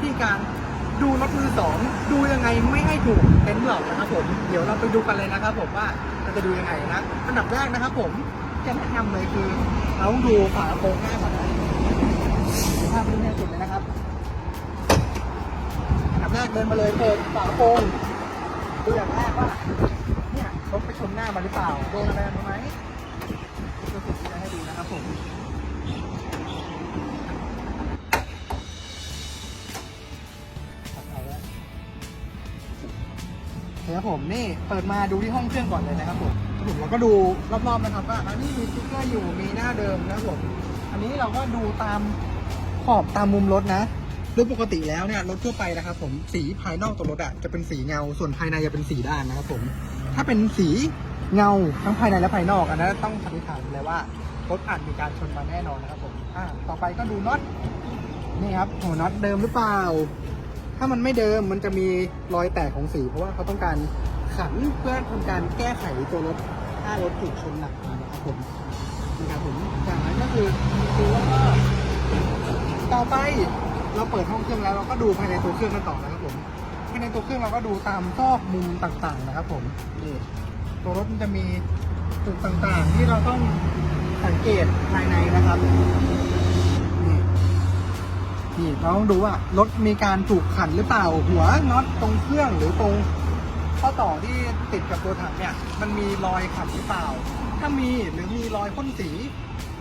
วิธีการดูรถมือสองดูยังไงไม่ให้ถูกเต็นท์หลอกนะครับผมเดี๋ยวเราไปดูกันเลยนะครับผมว่าเราจะดูยังไงนะอันดับแรกนะครับผมจะแนะนำเลยคือเราต้องดูฝากระโปรงหน้าก่อนนะภาพนี้เนี่ยสุดเลยนะครับอันดับแรกเดินมาเลยเปิดฝากระโปรงดูอย่างแรกว่าเนี่ยรถไปชนหน้ามาหรือเปล่าโดนอะไรมาไหม เดี๋ยวผมนี่เปิดมาดูที่ห้องเครื่องก่อนเลยนะครับผมผมเราก็ดูรอบๆนะครับว่าอันนี้มีสติ๊กเกอร์อยู่มีหน้าเดิมนะครับผมอันนี้เราก็ดูตามขอบตามมุมรถนะโดยปกติแล้วเนี่ยรถทั่วไปนะครับผมสีภายนอกตัวรถอะจะเป็นสีเงาส่วนภายในจะเป็นสีด้านนะครับผมถ้าเป็นสีเงาทั้งภายในและภายนอกอันนั้นต้องสันนิษฐานเลยว่ารถอาจมีการชนมาแน่นอนนะครับผมอ่าต่อไปก็ดูน็อตนี่ครับหัวน็อตเดิมหรือเปล่า ถ้ามันไม่เดิมมันจะมีรอยแตกของสีเพราะว่าเขาต้องการขันเพื่อทำการแก้ไขตัวรถถ้ารถถูกชนหนักนะครับผมนะครับผมจากนั้นก็คือดูแล้วก็ต่อไปเราเปิดห้องเครื่องแล้วเราก็ดูภายในตัวเครื่องกันต่อนะครับผมภายในตัวเครื่องเราก็ดูตามซอกมุมต่างๆนะครับผมนี่ตัวรถมันจะมีจุดต่างๆ ที่เราต้องสังเกตภายในนะครับ เราต้องดูว่ารถมีการถูกขันหรือเปล่าหัวน็อตตรงเครื่องหรือตรงข้อต่อที่ติดกับตัวถังเนี่ย มันมีรอยขันหรือเปล่า ถ้ามีหรือมีรอยพ่นสี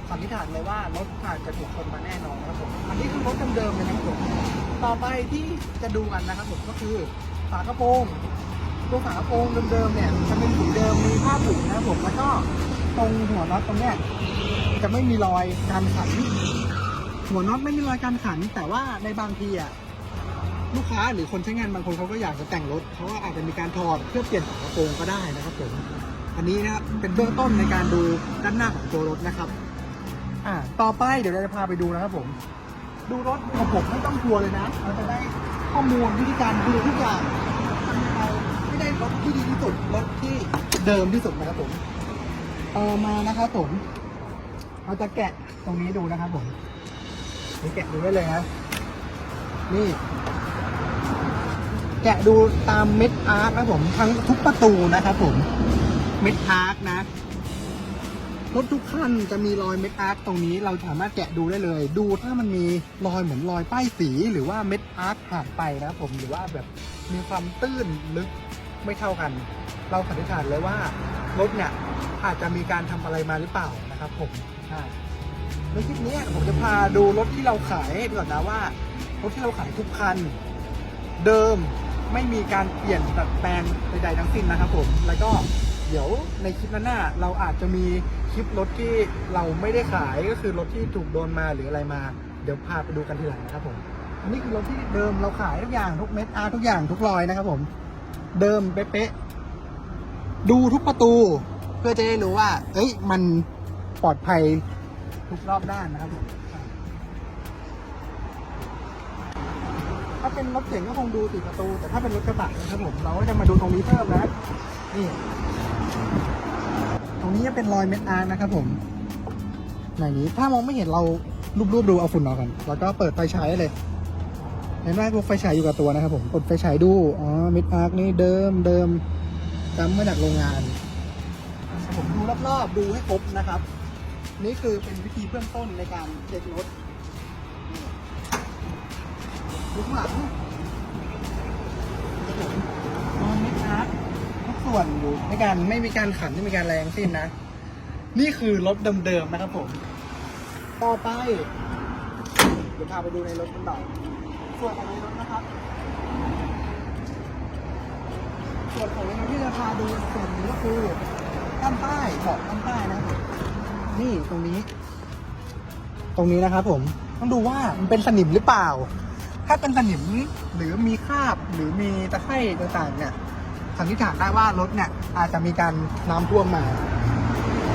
สันนิษฐานเลยว่ารถอาจจะถูกชนมาแน่นอนนะครับผมอันนี้คือรถเดิมๆเลยนะครับผมต่อไปที่จะดูกันนะครับผมก็คือฝากระโปรงตัวฝากระโปรงเดิมๆเนี่ยจะเป็นสีเดิมมีผ้าผูกนะครับผมแล้วก็ตรงหัวน็อตตรงเนี้ยจะไม่มีรอยการขัน หัวน็อตไม่มีรอยการขัน แต่ว่าในบางทีอะลูกค้าหรือคนใช้งานบางคนเขาก็อยากจะแต่งรถเขาก็อาจจะมีการถอดเพื่อเปลี่ยนฝากระโปรงก็ได้นะครับผมอันนี้นะครับเป็นเบื้องต้นในการดูด้านหน้าของตัวรถนะครับอ่าต่อไปเดี๋ยวเราจะพาไปดูนะครับผม ดูรถของผมไม่ต้องกลัวเลยนะเราจะได้ข้อมูลวิธีการดูทุกอย่างทำยังไงไม่ได้รถที่ดีที่สุดรถที่เดิมที่สุดนะครับผมต่อมานะครับผมเราจะแกะตรงนี้ดูนะครับผม นี่แกะดูได้เลยนะนี่ แกะดูตามเม็ดอาร์คนะผมทั้งทุกประตูนะครับผม เม็ดอาร์คนะรถทุกคันจะมีรอยเม็ดอาร์คตรงนี้เราสามารถแกะดูได้เลย ดูถ้ามันมีรอยเหมือนรอยป้ายสีหรือว่าเม็ดอาร์คขาดไปนะผมหรือว่าแบบมีความตื้นลึกไม่เท่ากัน เราสันนิษฐานเลยว่ารถเนี่ยอาจจะมีการทำอะไรมาหรือเปล่านะครับผมใช่ ในคลิปนี้ผมจะพาดูรถที่เราขายให้ก่อนนะว่า รถที่เราขายทุกคัน เดิมไม่มีการเปลี่ยนดัดแปลงใดๆทั้งสิ้นนะครับผมแล้วก็เดี๋ยวในคลิปหน้าเราอาจจะมีคลิปรถที่เราไม่ได้ขายก็คือรถที่ถูกโดนมาหรืออะไรมา เดี๋ยวพาไปดูกันทีหลังนะครับผมอันนี้คือรถที่เดิมเราขายทุกอย่างทุกเม็ดอาร์ทุกอย่างทุกรอยนะครับผม เดิมเป๊ะๆดูทุกประตู เพื่อจะได้รู้ว่า เอ้ยมันปลอดภัย ทุกรอบด้านนะครับผมถ้าเป็นรถเก๋งก็คงดูสี่ประตู แต่ถ้าเป็นรถกระบะนะครับผมเราก็จะมาดูตรงนี้เพิ่มนะนี่ตรงนี้จะเป็นรอยเม็ดอาร์นะครับผมในนี้ถ้ามองไม่เห็นเรารูปๆดูเอาฝุ่นออกกันแล้วก็เปิดไฟฉายเลยเห็นไหมพวกไฟฉายอยู่กับตัวนะครับผมกดไฟฉายดูอ๋อเม็ดอาร์นี่เดิมเดิมจำมาจากโรงงานผมดูรอบๆดูให้ครบนะครับ นี่คือเป็นวิธีเบื้องต้นในการเช็ครถนี่ดูข้างหลังนอนมิดอาร์ตทุกส่วนอยู่ในการไม่มีการขันไม่มีการแรงสิ้นนะ นี่คือรถเดิมๆนะครับผม ต่อไปเดี๋ยวพาไปดูในรถกันต่อส่วนของในรถนะครับ ส่วนของในรถที่จะพาดูส่วนนี้ก็คือด้านใต้เบาะด้านใต้นะครับ นี่ตรงนี้ ตรงนี้นะครับผมต้องดูว่ามันเป็นสนิมหรือเปล่า ถ้าเป็นสนิมหรือมีคราบหรือมีตะไคร่ต่างๆ เนี่ยสันนิษฐานได้ว่ารถเนี่ยอาจจะมีการน้ำท่วมมา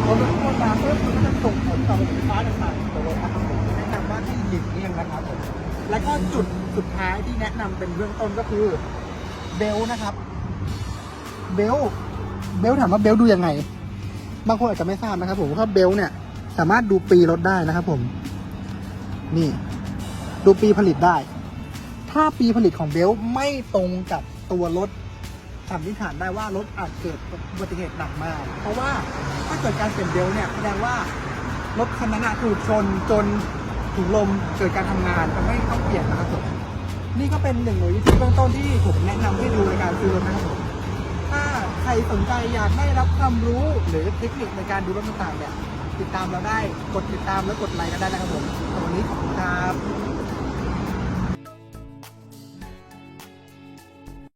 พอมันท่วมมาปุ๊บมันก็จะส่งผลต่อระบบไฟฟ้าต่างๆของรถนะครับผมแนะนำว่าให้หลีกเลี่ยงนะครับผมแล้วก็จุดสุดท้ายที่แนะนำเป็นเบื้องต้นก็คือเบลนะครับ เบลเบลถามว่าเบลดูยังไง บางคนอาจจะไม่ทราบนะครับ ผมว่าเบลต์เนี่ย สามารถดูปีรถได้นะครับผม นี่ ดูปีผลิตได้ ถ้าปีผลิตของเบลต์ไม่ตรงกับตัวรถสันนิษฐานได้ว่ารถอาจเกิดอุบัติเหตุหนักมาก เพราะว่าถ้าเกิดการเปลี่ยนเบลต์เนี่ยแสดงว่ารถคันนั้นถูกชนจนถุงลมเกิดการทำงานทำให้ต้องเปลี่ยนนะครับผมนี่ก็เป็นหนึ่งหน่วยวิธีเบื้องต้นที่ผมแนะนำให้ดูในการซื้อรถนะครับผม ใครสนใจอยากได้รับความรู้หรือเทคนิคในการดูรถต่างๆเนี่ยติดตามเราได้กดติดตามและกดไลค์กันได้นะครับผมสำหรับวันนี้ขอบคุณครับ